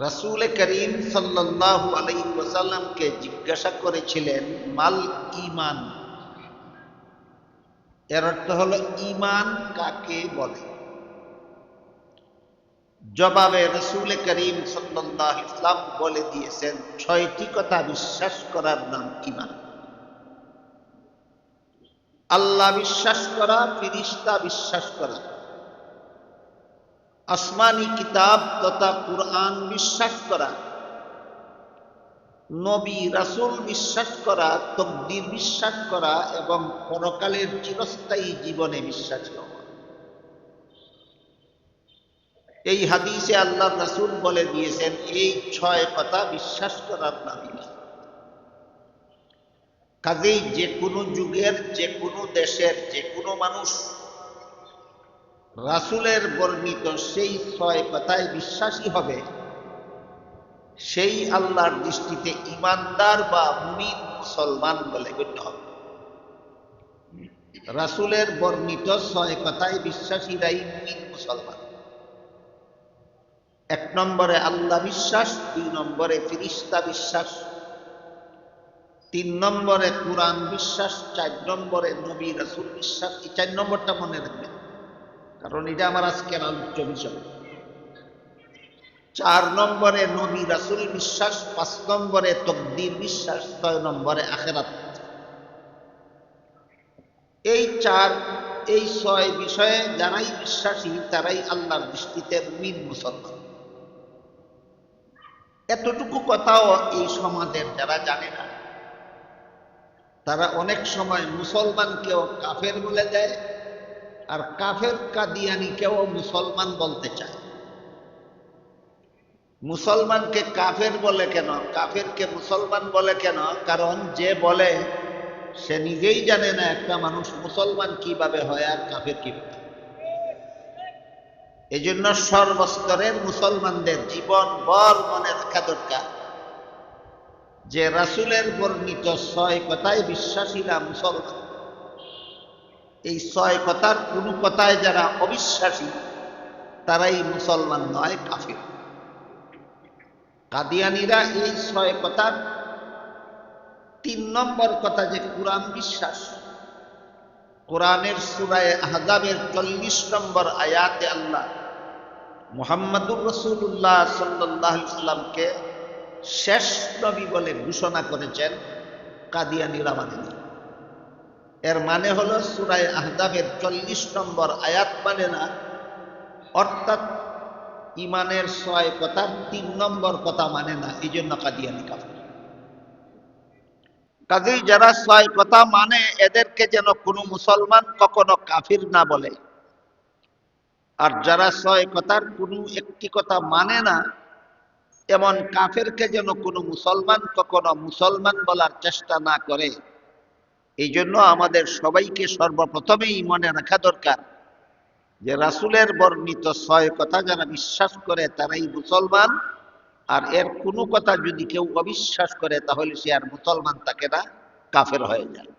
রাসূল করিম আলাইহি ওয়াসাল্লামকে জিজ্ঞাসা করেছিলেন, মাল ইমান এর অর্থ হলো, ঈমান কাকে বলে? জবাবে রসুল করিম আলাইহি ইসলাম বলে দিয়েছেন, ছয়টি কথা বিশ্বাস করার নাম ঈমান। আল্লাহ বিশ্বাস করা, ফিরিস্তা বিশ্বাস করা। আসমানি কিতাব তথা কুরআন বিশ্বাস করা, নবী রাসূল বিশ্বাস করা, তকদির বিশ্বাস করা এবং পরকালের চিরস্থায়ী জীবনে বিশ্বাস করা এই হাদিসে আল্লাহ রাসূল বলে দিয়েছেন, এই ছয় কথা বিশ্বাস করার নাম কাজেই যে কোনো যুগের যে কোনো দেশের যে কোনো মানুষ রাসুলের বর্ণিত সেই ছয় কথায় বিশ্বাসী হবে। সেই আল্লাহর দৃষ্টিতে ইমানদার বা মুমিন মুসলমান বলে গণ্য হবে। রাসুলের বর্ণিত ছয় কথায় বিশ্বাসীরাই মুমিন মুসলমান। এক নম্বরে আল্লাহ বিশ্বাস, দুই নম্বরে ফিরিস্তা বিশ্বাস, তিন নম্বরে কোরআন বিশ্বাস, চার নম্বরে নবী রাসুল বিশ্বাস। এই চার নম্বরটা মনে রাখবেন। কারণ এটা আমার আজকের আলোচ্য বিষয়। চার নম্বরে নবী রাসুল বিশ্বাস, পাঁচ নম্বরে তকদির বিশ্বাস, ছয় নম্বরে আখেরাত। এই চার, এই ছয় বিষয়ে যারাই বিশ্বাসী, তারাই আল্লাহর দৃষ্টিতে মিন মুসলমান। এতটুকু কথাও এই সমাজের যারা জানে না, তারা অনেক সময় মুসলমানকেও কাফের বলে দেয় আর কাফের কাদিয়ানিকেও মুসলমান বলতে চায়। মুসলমানকে কাফের বলে কেন? কাফেরকে মুসলমান বলে কেন? কারণ যে বলে, সে নিজেই জানে না একটা মানুষ মুসলমান কীভাবে হয় আর কাফের কীভাবে এই জন্য সর্বস্তরের মুসলমানদের জীবন বর মনে রাখা দরকার। যে রাসুলের বর্ণিত ছয় কথায় বিশ্বাসীরা মুসলমান। এই ছয় কথার কোনো কথায় যারা অবিশ্বাসী, তারাই মুসলমান নয়, কাফির। কাদিয়ানিরা এই ছয় কথার তিন নম্বর কথা যে কোরআন বিশ্বাস, কোরআনের সুরায় আহজাবের চল্লিশ নম্বর আয়াতে আল্লাহ মুহাম্মদুর রসুল্লাহ সাল্লাহ ইসলামকে শেষ নবী বলে ঘোষণা করেছেন কাদিয়ানিরা মানে এর মানে হলো সুরায় আহদাবের চল্লিশ নম্বর আয়াত মানে না, অর্থাৎ ইমানের ছয় কথার তিন নম্বর কথা মানে না এই জন্য কাদিয়ানি কাফের কাজেই যারা ছয় কথা মানে এদেরকে যেন কোনো মুসলমান কখনো কাফির না বলে। আর যারা ছয় কথার কোনো একটি কথা মানে না, এমন কাফেরকে যেন কোনো মুসলমান কখনো মুসলমান বলার চেষ্টা না করে। এই জন্য আমাদের সবাইকে সর্বপ্রথমেই মনে রাখা দরকার যে রাসুলের বর্ণিত ছয় কথা যারা বিশ্বাস করে তারাই মুসলমান, আর এর কোনো কথা যদি কেউ অবিশ্বাস করে তাহলে সে আর মুসলমান তাকে না, কাফের হয়ে যায়।